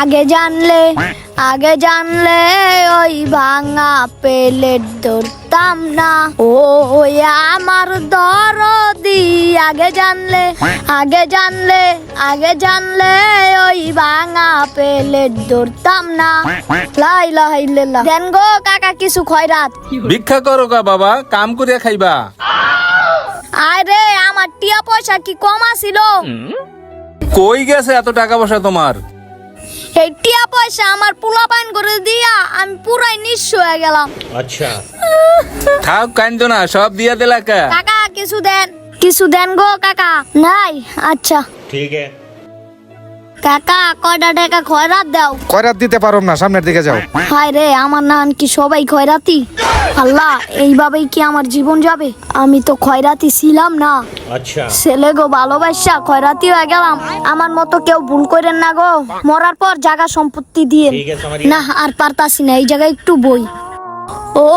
আগে জানলে আগে জানলে ওই ভাঙা পেলেট ধরতাম না। ও আমার দরদি আগে জানলে আগে জানলে আগে জানলে ওই ভাঙা পেলেট ধরতাম না। লাই লাই দেন গো কাকা কিছু খয়রাত। ভিক্ষা করো গা বাবা কাম করিয়া খাইবা। আরে আমার টিয়া পয়সা কি কম আছিল? কই গেছে এত টাকা পয়সা তোমার? এই পয়সা আমার পোলা পান করে দিয়া আমি পুরাই নিঃস্ব হয়ে গেলাম। আচ্ছা। থাক কান্দো সব দিয়া দিলা কাকা কিছু দেন কিছু দেন গো কাকা। নাই আচ্ছা। ঠিক আছে। কাকা কয়টা টাকা খয়রাত দাও? খয়রাত দিতে পারো না সামনের দিকে যাও। হায় রে আমার নান কি সবাই খয়রাতি? আল্লাহ এইভাবেই কি আমার জীবন যাবে? আমি তো খয়রাতি ছিলাম না। আচ্ছা। ছেলে গো ভালোবাসা খয়রাতি হয়ে গেলাম। আমার মতো কেউ ভুল করেন না গো। মরার পর জায়গা সম্পত্তি দিয়ে। না আর পারতাছি না এই জায়গায় একটু বই। ও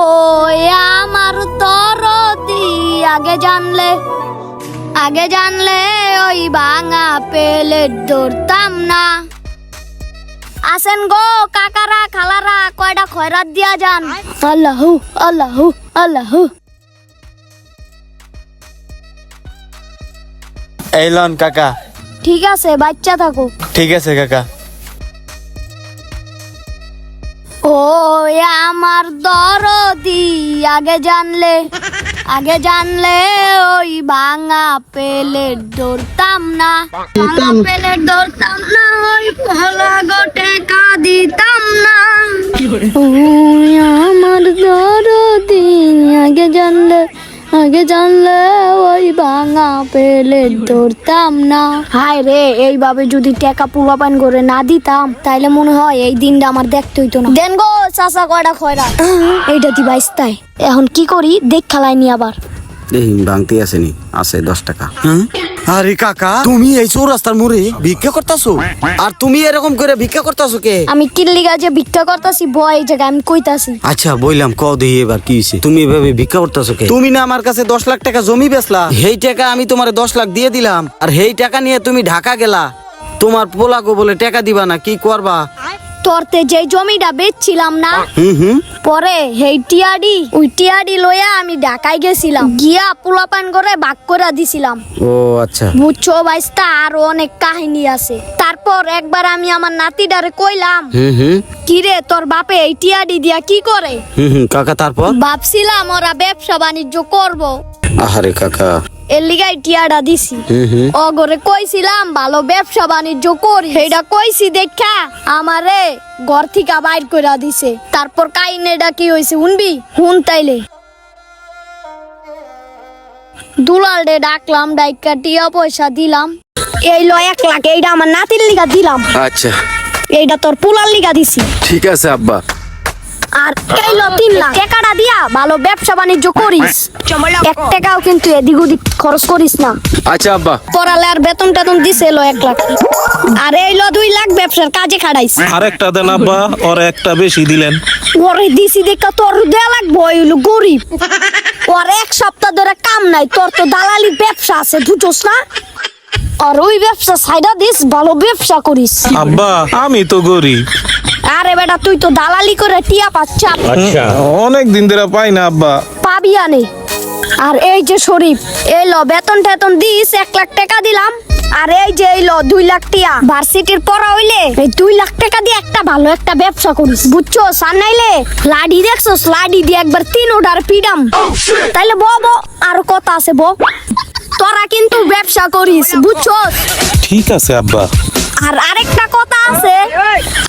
আমার তর আগে জানলে আগে জানলে ওই ভাঙা পেলে ধরতাম না। আসেন গো কাকারা খালারা কয়টা খয়রাত দিয়া যান। আল্লাহু আল্লাহু আল্লাহু। এই লন কাকা। ঠিক আছে বাচ্চা থাকো ঠিক আছে কাকা। ও আমার দরদি আগে জানলে। আগে জানলে ওই ভাঙা পেলের ধরতাম না। ভাঙা পেলের ধরতাম না ওই ভোলা গোটে কাঁদিতাম না। আমার দরদিন আগে জানলে ওই ভাঙা পেলে ধরতাম না। হায় রে এইভাবে যদি টেকা পুলাপান করে না দিতাম তাইলে মনে হয় এই দিনটা আমার দেখতে হইতো না। দেন গো চাচা কয়টা খয়রা? এইটা দি তাই এখন কি করি? দেখ খেলাইনি আবার। দেখি ভাঙতে আসেনি আছে দশ টাকা। আরে কাকা তুমি এই চৌরাস্তার মোড়ে ভিক্ষা করতাছো? আর তুমি এরকম করে ভিক্ষা করতাছো কে? আমি কিল্লি গাছে ভিক্ষা করতাছি বয় এই জায়গায় আমি কইতাছি। আচ্ছা বললাম ক দেখি এবার কি হয়েছে তুমি এভাবে ভিক্ষা করতেছো কে? তুমি না আমার কাছে দশ লাখ টাকা জমি বেচলা। সেই টাকা আমি তোমার দশ লাখ দিয়ে দিলাম আর সেই টাকা নিয়ে তুমি ঢাকা গেলা। তোমার পোলাগো বলে টাকা দিবা না কি করবা? তোরতে যে জমিটা বেচছিলাম না পরে হেই টিয়াডি ওই টিয়াডি লইয়া আমি ঢাকায় গেছিলাম। গিয়া পোলাপান করে ভাগ করে দিছিলাম। ও আচ্ছা। বুঝছ বাইস্তা আরও অনেক কাহিনী আছে। তারপর একবার আমি আমার নাতিটারে কইলাম কিরে তোর বাপে এই টিয়াডি দিয়া কি করে? কাকা তারপর? ভাবছিলাম ওরা ব্যবসা বাণিজ্য করব। আহারে কাকা। এর লিগাই টিয়াডা দিছি। অগরে কইছিলাম ভালো ব্যবসা বাণিজ্য করি। সেইটা কইছি দেখা আমারে ঘর থেকে বাইর কইরা দিছে। তারপর কাইনেটা কি হইছে শুনবি? হুন তাইলে। দুলাল রে ডাকলাম ডাইকা টিয়া পয়সা দিলাম। এই ল এক লাখ এইটা আমার নাতির লিগা দিলাম। আচ্ছা। এইটা তোর পুলার লিগা দিছি। ঠিক আছে আব্বা। আর এই ল তিন লাখ। টাকাটা দিয়া ভালো ব্যবসা বাণিজ্য করিস। এক টাকাও কিন্তু এদিক ওদিক খরচ করিস না। আচ্ছা আব্বা। পড়ালে আর বেতন টেতন দিছে এলো এক লাখ। আর এই লো দুই লাখ ব্যবসার কাজে খাড়াইস আরেকটা দেন আব্বা ওর একটা বেশি দিলেন। ওরে দিছি দেখা তোর দেয়া লাগবো ওই হলো গরিব। ওর এক সপ্তাহ ধরে কাম নাই তোর তো দালালির ব্যবসা আছে বুঝোস না? আর ওই ব্যবসা সাইডা দিস ভালো ব্যবসা করিস। আব্বা আমি তো গরিব। আরে বেটা তুই তো দালালি করে টিয়া পাচ্ছ। আচ্ছা। অনেক দিন ধরে পাই না আব্বা। পাবি আনে। আর এই যে শরীফ এই ল বেতন টেতন দিস এক লাখ টাকা দিলাম। আর এই যে এই ল দুই লাখ টিয়া ভার্সিটির পড়া হইলে এই দুই লাখ টাকা দিয়ে একটা ভালো একটা ব্যবসা করিস। বুঝছ সার নাইলে লাডি দেখছ লাডি দিয়ে একবার তিন ওটার পিডাম। তাইলে বো আর কথা আছে বো। তোরা কিন্তু ব্যবসা করিস বুঝছ ঠিক আছে আব্বা। আর আরেকটা কথা আছে?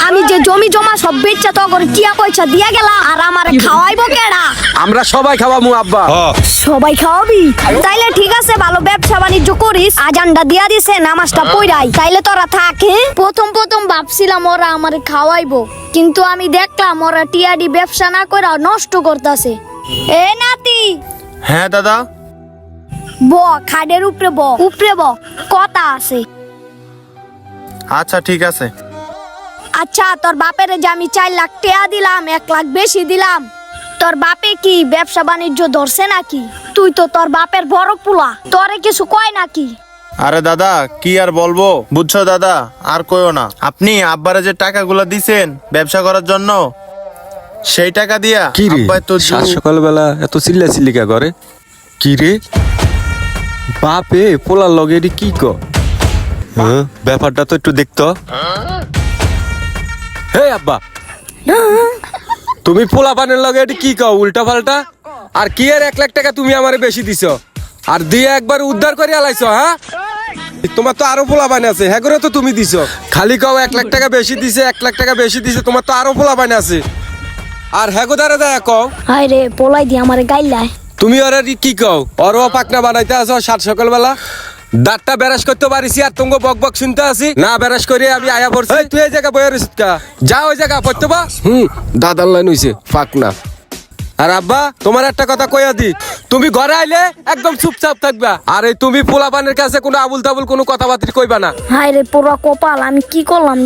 আমি যে জমি জমা সব বেচা তো করে টিয়া পয়সা দিয়া গেলাম আর আমার খাওয়াইবো কেডা? আমরা সবাই খাওয়ামু আব্বা। সবাই খাওয়াবি? তাইলে ঠিক আছে ভালো ব্যবসা বাণিজ্য করিস। আজানটা দিয়া দিছে নামাজটা পড়াই। তাইলে তোরা থাকে প্রথম প্রথম ভাবছিলাম ওরা আমার খাওয়াইবো কিন্তু আমি দেখলাম ওরা টিয়াডি ব্যবসা না করে নষ্ট করতেছে। এ নাতি! হ্যাঁ দাদা। ব খাডের উপরে ব। উপরে ব কথা আছে। আচ্ছা ঠিক আছে। আচ্ছা তোর বাপের যে আমি চার লাখ টাকা দিলাম এক লাখ বেশি দিলাম তোর বাপে কি ব্যবসা বাণিজ্য ধরছে নাকি? তুই তো তোর বাপের বড় পুলা তোরে কিছু কয় নাকি? আরে দাদা কি আর বলব? বুঝছ দাদা আর কইও না। আপনি আব্বারে যে টাকাগুলো দিছেন ব্যবসা করার জন্য সেই টাকা দিয়া কি রে? আব্বাই তো সাত সকালবেলা এত চিল্লা চিল্লিকা করে। কি রে? বাপে পোলার লগে কি ক? হ্যাঁ ব্যাপারটা তো একটু দেখতো। হে আব্বা। তুমি পোলা পানের লগে এটি কি কও উল্টা পাল্টা? আর কি এর এক লাখ টাকা তুমি আমারে বেশি দিছ? আর দিয়ে একবার উদ্ধার করে আলাইছ হ্যাঁ? তোমার তো আরও পোলা বান আছে হ্যাঁ করে তো তুমি দিছ। খালি কও এক লাখ টাকা বেশি দিছে এক লাখ টাকা বেশি দিছে তোমার তো আরও পোলা বান আছে। আর হ্যাঁ গোদারে দেয়া কও। হায় রে পোলাই দিয়ে আমার গাইলাই তুমি ওরা কি কও? অরও পাকনা বানাইতে আছো সাত সকালবেলা। দাঁতটা বেরাস করতে পারিছি আর তুমি বক বক শুনতে আছি। না বেরাস করে আমি আয়া পড়ছি। তুই এই জায়গা বয়ে রইছিস কা। যা ওই জায়গা পড়তে বা হুম দাদার লাইন হইছে পাকনা আর আব্বা তোমার একটা কথা কইয়া দি। তুমি ঘরে আইলে একদম চুপচাপ থাকবা। আর এই তুমি পোলাপানের কাছে কোনো আবুল তাবুল কোনো কথাবার্তা কইবা না। হায় রে পোড়া কপাল আমি কি করলাম?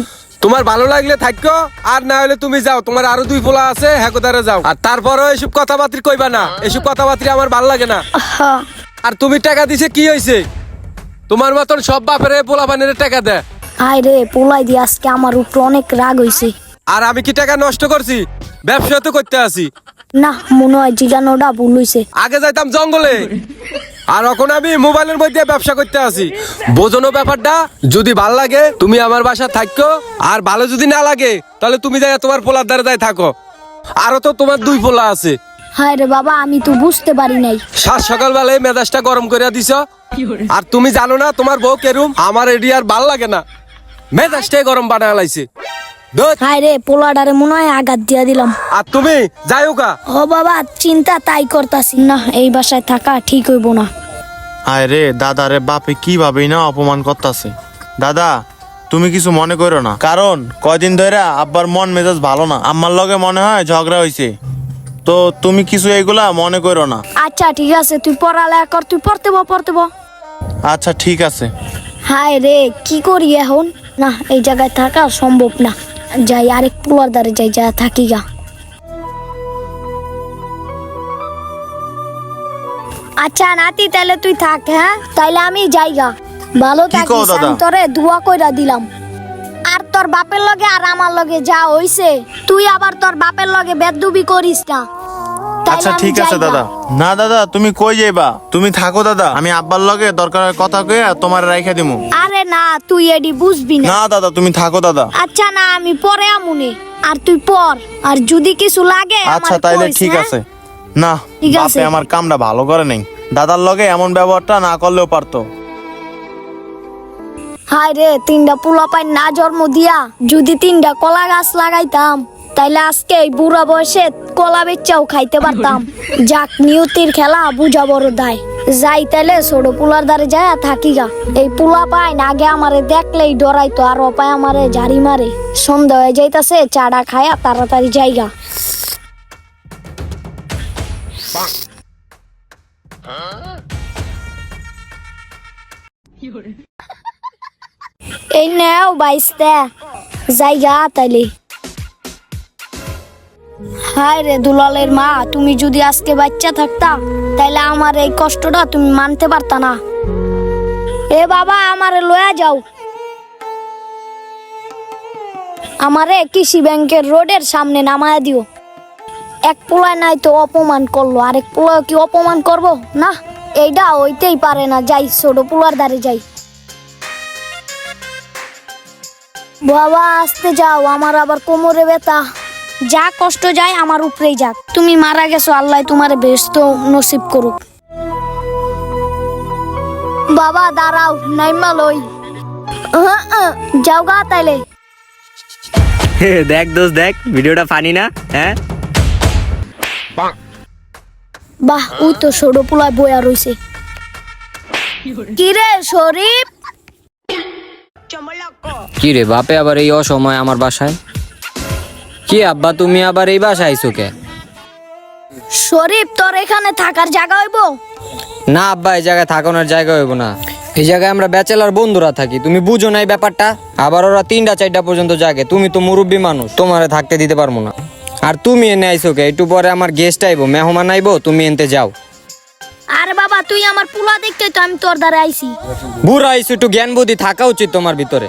তোমার ভালো লাগলে থাকো আর না হলে তুমি যাও। তোমার আরও দুই পোলা আছে হ্যাকোদারে যাও। আর তারপরও এসব কথাবার্তা কইবা না। এসব কথাবার্তা আমার ভালো লাগে না। আর তুমি টাকা দিছে কি হয়েছে তোমার মতন সব বাপের পোলা পানির টাকা দেয় হায় রে পোলাই দিয়ে আজকে আমার উপর অনেক রাগ হইছে। আর আমি কি টাকা নষ্ট করছি? ব্যবসা তো করতে আসি না মনে হয় জিগানোটা ভুল হইছে। আগে যাইতাম জঙ্গলে। আর এখন আমি মোবাইলের মধ্যে ব্যবসা করতে আসি বোঝনো ব্যাপারটা যদি ভালো লাগে তুমি আমার বাসা থাকো। আর ভালো যদি না লাগে তাহলে তুমি যাই তোমার পোলার দ্বারা যাই থাকো। আরও তো তোমার দুই পোলা আছে। হায় রে বাবা আমি তো বুঝতে পারি নাই। সাত সকালবেলায় মেজাজটা গরম করে দিছ? আর তুমি জানো না তোমার বউ কেরুম? আমার এডি আর ভালো লাগে না। মেজাজটাই গরম বানায় লাইছে। হায় রে পোলাডারে মনে হয় আঘাত দিয়া দিলাম। আর তুমি যাইও কা ও বাবা চিন্তা তাই করতাছি। না এই বাসায় থাকা ঠিক হইব না। আয় রে দাদা রে বাপে কিভাবেই না অপমান করতেছে। দাদা তুমি কিছু মনে করো না। কারণ কয়দিন ধরে আব্বার মন মেজাজ ভালো না। আমার লগে মনে হয় ঝগড়া হয়েছে তো তুমি কিছু এইগুলা মনে করো না। আচ্ছা ঠিক আছে তুই পড়ালেখা কর তুই পড়তে বো পড়তে বো আচ্ছা ঠিক আছে। হায় রে কি করি এখন? না এই জায়গায় থাকা সম্ভব না। যাই আরেক পোলার দ্বারে যাই যা থাকি গা। আচ্ছা নাতি তাহলে তুই থাক হ্যাঁ? তাইলে আমি যাই গা। ভালো থাকিস? আমি তোরে দোয়া কইরা দিলাম। তোর বাপের লগে আর আমার লগে যা হইছে তুই আবার তোর বাপের লগে বেদুবি করিস না। আচ্ছা ঠিক আছে দাদা। না দাদা তুমি কই যাইবা? তুমি থাকো দাদা। আমি আব্বার লগে দরকার কথা কইয়া তোমার রাইখা দিমু। আরে না তুই এডি বুঝবি না। না দাদা তুমি থাকো দাদা। আচ্ছা না আমি পরে আমুনে। আর তুই পর। আর যদি কিছু লাগে আচ্ছা তাইলে ঠিক হ্যাঁ? আছে। না ঠিক বাপে আছে। আমার কামটা ভালো করে নেই। দাদার লগে এমন ব্যবহারটা না করলেও পারতো। হায় রে তিনটা পোলা পাই না জন্ম দিয়া যদি তিনটা কলা গাছ লাগাইতাম, তাইলে আজকে এই বুড়া বয়সে কলা বেচাও খাইতে পারতাম। যাক, নিয়তির খেলা বুঝা বড় দায়। যাই তাইলে ছোট পুলার দ্বারে যায় থাকি গা। এই পোলা পাইন আগে আমারে দেখলেই ডরাইতো, আর অপায় আমারে ঝাড়ি মারে। সন্ধ্যা হয়ে যাইতাছে চাড়া খায়া তাড়াতাড়ি যাইগা এই নেও বাইশটা জায়গা তাইলে হায় রে দুলালের মা, তুমি যদি আজকে বাচ্চা থাকতা, তাইলে আমার এই কষ্টটা তুমি মানতে পারতা না। এ বাবা, আমারে লয়া যাও। আমারে কৃষি ব্যাংকের রোডের সামনে নামায়া দিও। এক পোলায় নাই তো অপমান করল, আরেক পোলায় কি অপমান করব? না এইটা হইতেই পারে না, যাই, ছোট পোলার দ্বারে যাই। বাবা আসতে যাও আমার আবার কোমরে ব্যথা। যা কষ্ট যায় আমার উপরেই যাক। তুমি মারা গেছো আল্লাহ তোমার ব্যস্ত নসিব করুক। বাবা দাঁড়াও নাইমা লই। যাও গা তাইলে। দেখ দোস্ত দেখ ভিডিওটা ফানি না হ্যাঁ? বাহ ওই তো ছোট পোলায় বয়া রইছে। কিরে শরীফ? কি রে বাপে আবার এই অসময় আমার বাসায়? কি আব্বা তুমি আবার এই বাসায় আইছো কে? শরীফ তোর এখানে থাকার জায়গা হইব? না আব্বা এই জায়গায় থাকানোর জায়গা হইব না। এই জায়গায় আমরা ব্যাচেলার বন্ধুরা থাকি তুমি বুঝো না এই ব্যাপারটা? আবার ওরা তিনটা চারটা পর্যন্ত জাগে তুমি তো মুরব্বী মানুষ তোমারে থাকতে দিতে পারব না। আর তুমি এনে আইছো কে একটু পরে আমার গেস্ট আইবো মেহমান আইবো তুমি এনতে যাও। আরে বাবা তুই আমার পুলা দেখতে তো আমি তোর দ্বারা আইছি। বুড়া হইছো একটু জ্ঞান বুদ্ধি থাকা উচিত তোমার ভিতরে।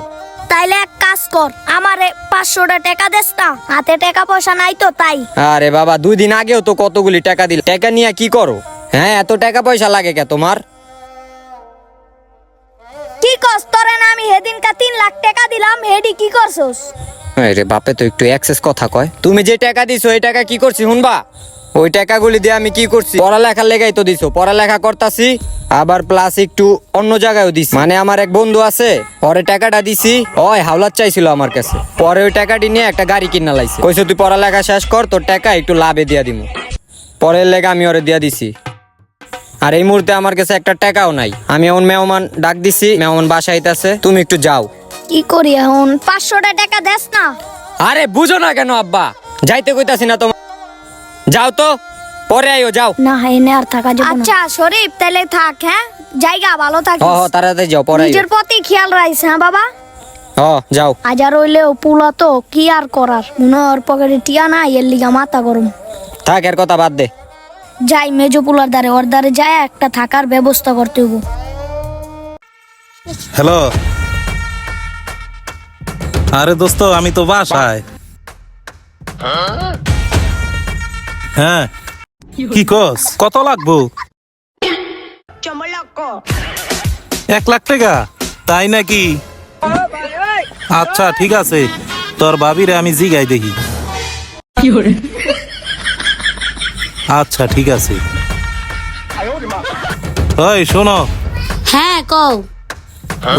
তাইলে এক কাজ কর আমারে পাঁচশোটা টাকা দেস না হাতে টাকা পয়সা নাই তো তাই। আরে বাবা দুই দিন আগেও তো কতগুলি টাকা দিল টাকা নিয়ে কি করো? হ্যাঁ এত টাকা পয়সা লাগে কে তোমার? কি করস তোরে না আমি হেদিনকা তিন লাখ টাকা দিলাম হেডি কি করছস? রে বাপে তো একটু এক্সেস কথা কয়। তুমি যে টাকা দিছো ওই টাকা কি করছি শুনবা? ওই টাকাগুলি দিয়ে আমি কি করছি? পড়ালেখার লেগাই তো দিছো। পড়ালেখা করতাছি আবার প্লাস একটু অন্য জায়গায়ও দিছি। মানে আমার এক বন্ধু আছে পরে টাকাটা দিছি। ওই হাওলাত চাইছিল আমার কাছে। পরে ওই টাকাটি নিয়ে একটা গাড়ি কিনা লাইছে। কইছে তুই পড়ালেখা শেষ কর তোর টাকা একটু লাভে দিয়া দিমু। পরের লেগে আমি ওরে দিয়া দিছি। আর এই মুহূর্তে আমার কাছে একটা টাকাও নাই। আমি এমন মেহমান ডাক দিছি মেহমান বাসায় আইতাছে তুমি একটু যাও। কি করি এখন? পাঁচশোটা টাকা দেস না। আরে বুঝো না কেন আব্বা। যাইতে কইতাছি না তোমার যাও তো পরে আইও যাও। না এনে আর থাকা যাবে আচ্ছা শরীফ তাহলে থাক হ্যাঁ? জায়গা ভালো থাকিস হ তাড়াতাড়ি যাও পরে নিজের প্রতি খেয়াল রাখিস হ্যাঁ বাবা? হ যাও। আজার হইলেও পুলা তো কি আর করার? মনে হয় ওর পকেটে টিয়া না এর লিগা মাথা গরম। থাক এর কথা বাদ দে। যাই মেজো পুলার দ্বারে ওর দ্বারে যায় একটা থাকার ব্যবস্থা করতে হব হ্যালো। আরে দোস্ত আমি তো বাসায়। হ্যাঁ। কি কস? কত লাগবো? এক লাখ টাকা? তাই নাকি? আচ্ছা ঠিক আছে। তোর ভাবিরে আমি জিগাই দেখি। আচ্ছা ঠিক আছে। ওই শোনো। হ্যাঁ কও।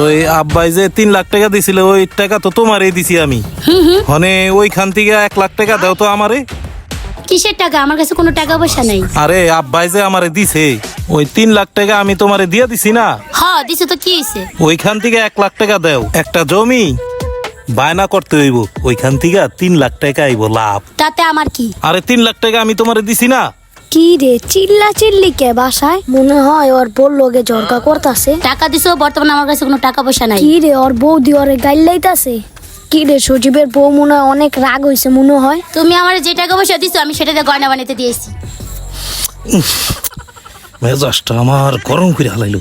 ওই আব্বাই যে তিন লাখ টাকা দিছিল ওই টাকা তো তোমারই দিছি আমি। হনে ওইখান থেকে এক লাখ টাকা দাও তো আমারে। কিসের টাকা? আমার কাছে কোনো টাকা পয়সা নাই। আরে আব্বাই যে আমারে দিছে ওই তিন লাখ টাকা আমি তোমারে দিয়ে দিছি না। হ দিছে তো কি হয়েছে ওইখান থেকে এক লাখ টাকা দাও। একটা জমি বায়না করতে হইব। ওইখান থেকে তিন লাখ টাকা আইব লাভ। তাতে আমার কি? আরে তিন লাখ টাকা আমি তোমারে দিছি না। কি রে চিল্লা চিল্লি কে বাসায়? মনে হয় ওর বউ লোকে ঝরকা করতাছে। টাকা দিছো বর্তমানে আমার কাছে কোনো টাকা পয়সা নাই। কি রে ওর বৌদি ওরে গাইল লাইতাছে? কি রে সজীবের বউ মনে হয় অনেক রাগ হইছে মনে হয়। তুমি আমার যে টাকা পয়সা দিছো আমি সেটা দিয়ে গয়না বানাইতে দিয়েছি। মেজাজটা আমার গরম করে হালাইলো।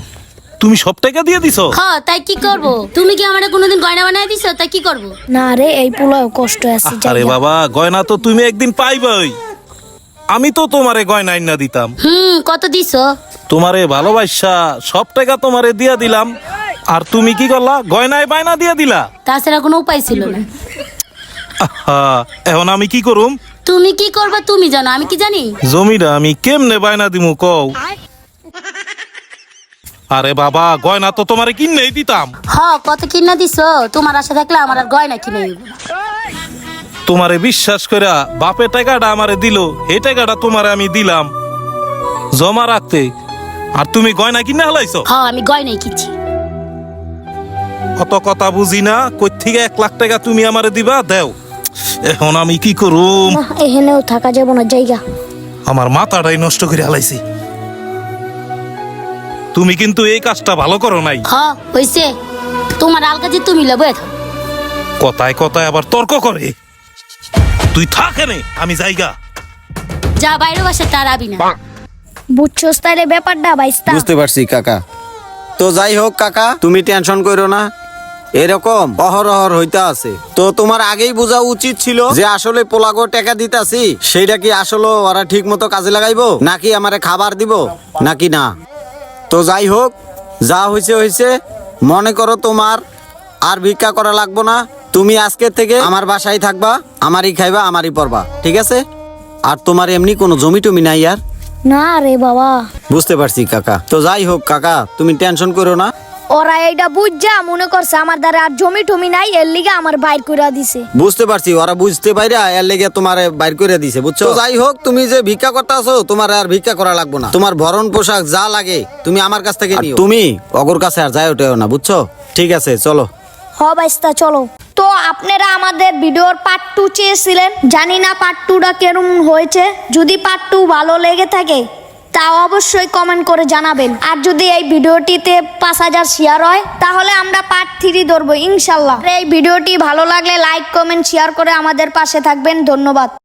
তুমি সব টাকা দিয়ে দিছো? হ তাই কি করব? তুমি কি আমার কোনোদিন গয়না বানাই দিছো? তাই কি করব? না রে এই পোলাও কষ্ট আছে আরে বাবা গয়না তো তুমি একদিন পাইবাই। আমি তো তোমারে গয়না না দিতাম। হুম কত দিছো? তোমারে ভালোবাসা সব টাকা তোমারে দিয়া দিলাম। আর তুমি কি করলা? গয়নায় বায়না দিয়া দিলা? তাছাড়া কোনো উপায় ছিল না। আহা, এখন আমি কি করুম? তুমি কি করবে তুমি জানো আমি কি জানি? জমিটা আমি কেমনে বায়না দিমু কও? আরে বাবা গয়না তো তোমারে কিনেই দিতাম। হ কত কিনা দিছো? তোমার আশা থাকলে আমার আর গয়না কিনে দিব না। তোমারে বিশ্বাস কইরা বাপে টাকাটা আমারে দিল এই টাকাটা তোমারে আমি দিলাম। জমা রাখতে। আর তুমি গয়না কিনে হালাইছো? হ আমি গয়নাই কিনছি। অত কথা বুঝি না কই থেকে এক লাখ টাকা তুমি আমারে দিবা দেও। এখন আমি কি করুম? না, এখানেও থাকা যাব না জায়গা। আমার মাথাটাই নষ্ট করে হালাইছি তুমি কিন্তু এই কাজটা ভালো করো নাই। হ হইছে। তোমার আলকা যে তুমি লবে কথায় কথায় আবার তর্ক করে। তুই থাক এনে আমি যাইগা। যা বাইরে বসে তার আবি না। বুঝছস তাইলে ব্যাপারটা বাইস্তা। বুঝতে পারছি কাকা। তো যাই হোক কাকা তুমি টেনশন করো না। এরকম অহরহর হইতে আছে। তো তোমার আগেই বোঝা উচিত ছিল যে আসলে পোলাগো টাকা দিতাছি সেইটা কি আসলে ওরা ঠিক মতো কাজে লাগাইবো নাকি আমারে খাবার দিব নাকি না? তো যাই হোক যা হয়েছে হয়েছে মনে করো তোমার আর ভিক্ষা করা লাগবো না তুমি আজকের থেকে আমার বাসায় থাকবা আমারই খাইবা আমারই পড়বা ঠিক আছে? আর তোমার এমনি কোনো জমি টমি নাই আর? না রে বাবা। বুঝতে পারছি কাকা। তো যাই হোক কাকা তুমি টেনশন করো না ওরা এইটা বুঝছা মনে করছে আমার দ্বারা আর জমি টমি নাই এর লিগে আমার বাইর করে দিছে। বুঝতে পারছি ওরা বুঝতে পাইরা এর লেগে তোমার বাইর করে দিছে বুঝছ? যাই হোক তুমি যে ভিক্ষা করতে আসো তোমার আর ভিক্ষা করা লাগবে না। তোমার ভরণ পোশাক যা লাগে তুমি আমার কাছ থেকে নিও। তুমি অগর কাছে আর যাই ওঠেও না বুঝছ? ঠিক আছে চলো। হ বাইস্তা চলো। তো আপনারা আমাদের ভিডিওর পার্ট টু চেয়েছিলেন জানি না পার্ট টুটা কেরম হয়েছে। যদি পার্ট টু ভালো লেগে থাকে তা অবশ্যই কমেন্ট করে জানাবেন। আর যদি এই ভিডিওটিতে পাঁচ হাজার শেয়ার হয়, তাহলে আমরা পার্ট থ্রি ধরবো, ইনশাল্লাহ। এই ভিডিওটি ভালো লাগলে লাইক কমেন্ট শেয়ার করে আমাদের পাশে থাকবেন। ধন্যবাদ।